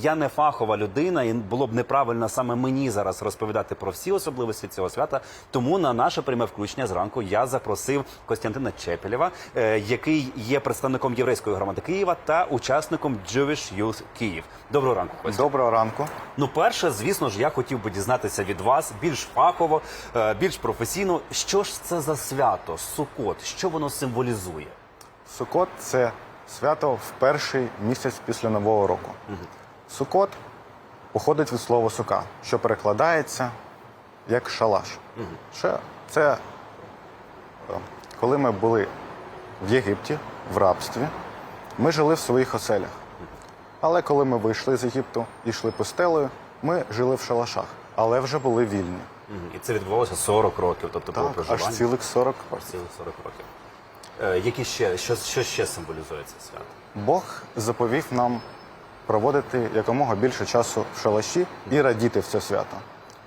Я не фахова людина, і було б неправильно саме мені зараз розповідати про всі особливості цього свята. Тому на наше пряме включення зранку я запросив Костянтина Чепелєва, е, який є представником єврейської громади Києва та учасником Jewish Youth Київ. Доброго ранку, Костя. Доброго ранку. Ну, перше, звісно ж, я хотів би дізнатися від вас більш фахово, е, більш професійно. Що ж це за свято, Сукот? Що воно символізує? Сукот це свято в перший місяць після Нового року. Сукот походить від слова сука, що перекладається як шалаш. Ще Це е, коли ми були в Єгипті, в рабстві, ми жили в своїх оселях. Але коли ми вийшли з Єгипту і йшли пустелею, ми жили в шалашах, але вже були вільні. І це відбувалося 40 років, тобто Так, проживання. аж цілих 40 років. Цілих 40 років. Е, які ще, що, що ще символізує це свято? Бог заповів нам проводити якомога більше часу в шалаші і радіти в це свято.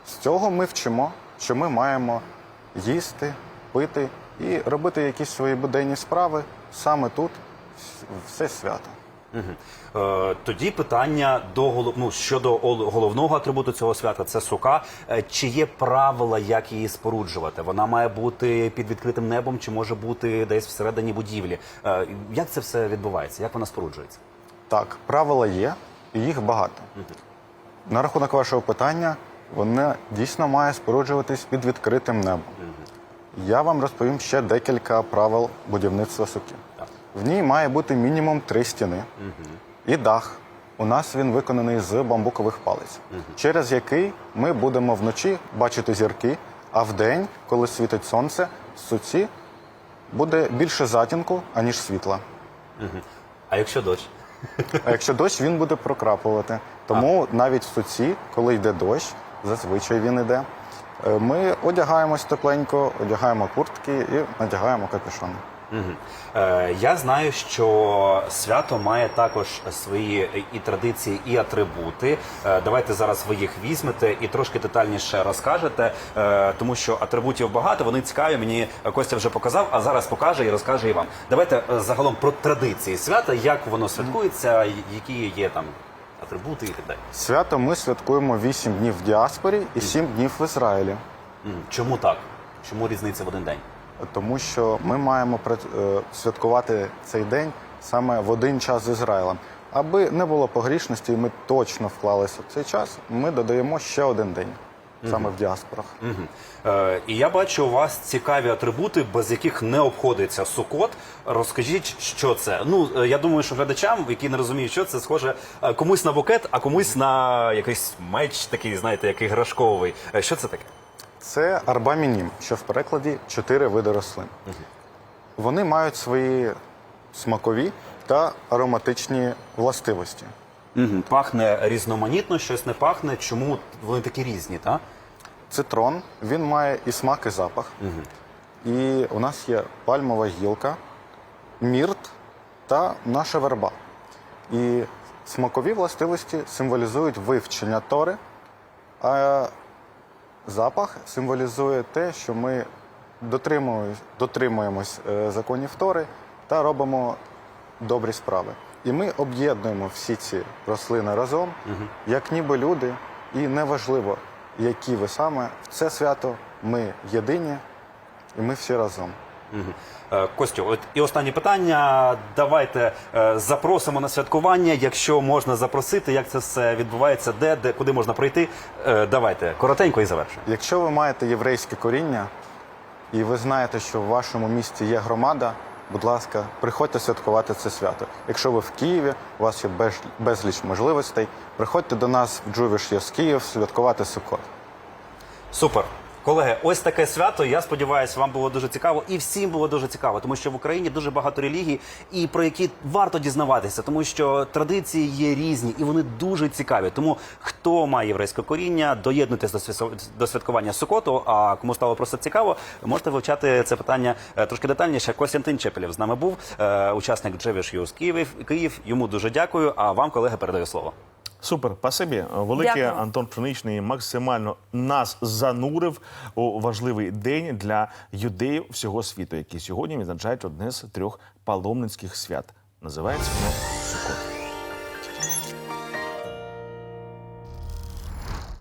З цього ми вчимо, що ми маємо їсти, пити і робити якісь свої буденні справи саме тут, в це свято. Е, тоді питання до голов... ну, щодо ол- головного атрибуту цього свята це сука. Е, чи є правила, як її споруджувати? Вона має бути під відкритим небом, чи може бути десь всередині будівлі? Е, як це все відбувається? Як вона споруджується? Так, правила є, і їх багато. На рахунок вашого питання, вона дійсно має споруджуватись під відкритим небом. Я вам розповім ще декілька правил будівництва суки. В ній має бути мінімум три стіни і дах. У нас він виконаний з бамбукових палиць, через який ми будемо вночі бачити зірки, а вдень, коли світить сонце, в суці буде більше затінку, аніж світла. А якщо дощ? А якщо дощ, він буде прокрапувати. Тому навіть в суці, коли йде дощ, зазвичай він йде. е, Ми одягаємось тепленько, одягаємо куртки і надягаємо капюшон. Мгм. Е, я знаю, що свято має також свої і традиції, і атрибути. Е, давайте зараз ви їх візьмете і трошки детальніше розкажете, е, тому що атрибутів багато, вони цікаві. Мені Костя вже показав, а зараз покаже і розкаже і вам. Давайте е, загалом про традиції свята, як воно святкується, які є там атрибути і так далі. Свято ми святкуємо 8 днів в діаспорі і 7 днів в Ізраїлі. Мгм. Чому так? Чому різниця в один день? Тому що ми маємо е, святкувати цей день саме в один час з Ізраїлем. Аби не було погрішності, і ми точно вклалися в цей час, ми додаємо ще один день саме в діаспорах. Мгм. Е, і я бачу у вас цікаві атрибути, без яких не обходиться сукот. Розкажіть, що це. Ну е, я думаю, що глядачам, які не розуміють, що це схоже е, комусь на букет, а комусь на якийсь меч, такий, знаєте, який грашковий. Е, Що це таке? Це арбамінім, що в перекладі чотири види рослин. Вони мають свої смакові та ароматичні властивості. Угу. Пахне різноманітно, щось не пахне. Чому вони такі різні? Та? Цитрон він має і смак, і запах. І у нас є пальмова гілка, мірт та наша верба. І смакові властивості символізують вивчення тори, а запах символізує те, що ми дотримуємось, дотримуємось е, законів тори та робимо добрі справи. І ми об'єднуємо всі ці рослини разом, як ніби люди, і неважливо, які ви саме в це свято ми єдині, і ми всі разом. Е, Костю, от і останнє питання. Давайте е, запросимо на святкування. Якщо можна запросити, як це все відбувається, де, де куди можна пройти. Е, Давайте коротенько і завершуємо. Якщо ви маєте єврейське коріння і ви знаєте, що в вашому місті є громада, будь ласка, приходьте святкувати це свято. Якщо ви в Києві, у вас є безліч можливостей, приходьте до нас в Jewish Youth Київ святкувати Суккот. Супер. Колеги, ось таке свято. Я сподіваюся, вам було дуже цікаво, і всім було дуже цікаво, тому що в Україні дуже багато релігій, і про які варто дізнаватися, тому що традиції є різні і вони дуже цікаві. Тому хто має єврейське коріння, доєднуйтесь до свя- до святкування Сукоту. А кому стало просто цікаво, можете вивчати це питання е, трошки детальніше. Костянтин Чепелєв з нами був, е, учасник Youth Київ. Київ. Йому дуже дякую. А вам, колеги, передаю слово. Супер, пасибі, Велике Дякую. Антон Пшеничний максимально нас занурив у важливий день для юдеїв всього світу, які сьогодні відзначають одне з трьох паломницьких свят. Називається воно.